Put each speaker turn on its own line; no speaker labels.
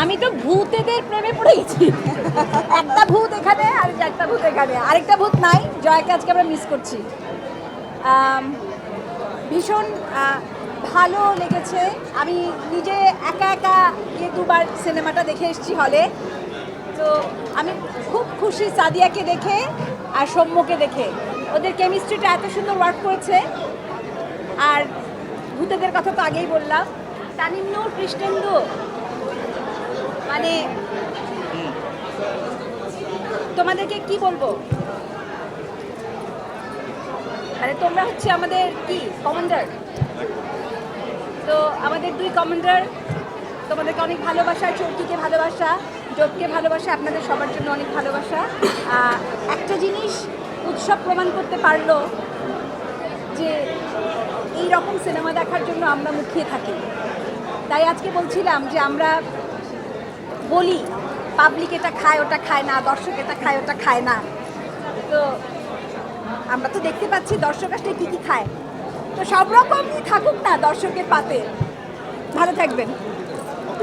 আমি তো ভূতেদের প্রেমে পড়ে গেছি একটা ভূত এখানে আর একটা ভূত এখানে। আরেকটা ভূত নাই, জয়াকে আজকে আমরা মিস করছি। ভীষণ ভালো লেগেছে। আমি নিজে একা একা গিয়ে দুবার সিনেমাটা দেখে এসেছি হলে। তো আমি খুব খুশি সাদিয়াকে দেখে আর সৌম্যকে দেখে। ওদের কেমিস্ট্রিটা এত সুন্দর ওয়ার্ক করেছে। আর ভূতেদের কথা তো আগেই বললাম। তানিমনুর কৃষ্ণেন্দু মানে তোমাদেরকে কি বলব? মানে তোমরা হচ্ছে আমাদের কি কমান্ডার তো আমাদের দুই কমান্ডার তোমাদেরকে অনেক ভালোবাসা চৌকিকে ভালোবাসা, জোটকে ভালোবাসা, আপনাদের সবার জন্য অনেক ভালোবাসা। একটা জিনিস উৎসব প্রমাণ করতে পারল যে এই রকম সিনেমা দেখার জন্য আমরা মুখিয়ে থাকি। তাই আজকে বলছিলাম যে আমরা বলি পাবলিক এটা খায়, ওটা খায় না, দর্শক এটা খায়, ওটা খায় না। তো আমরা তো দেখতে পাচ্ছি দর্শক আসলে কী কী খায়। তো সব রকমই থাকুক না দর্শকের পাতে। ভালো থাকবেন।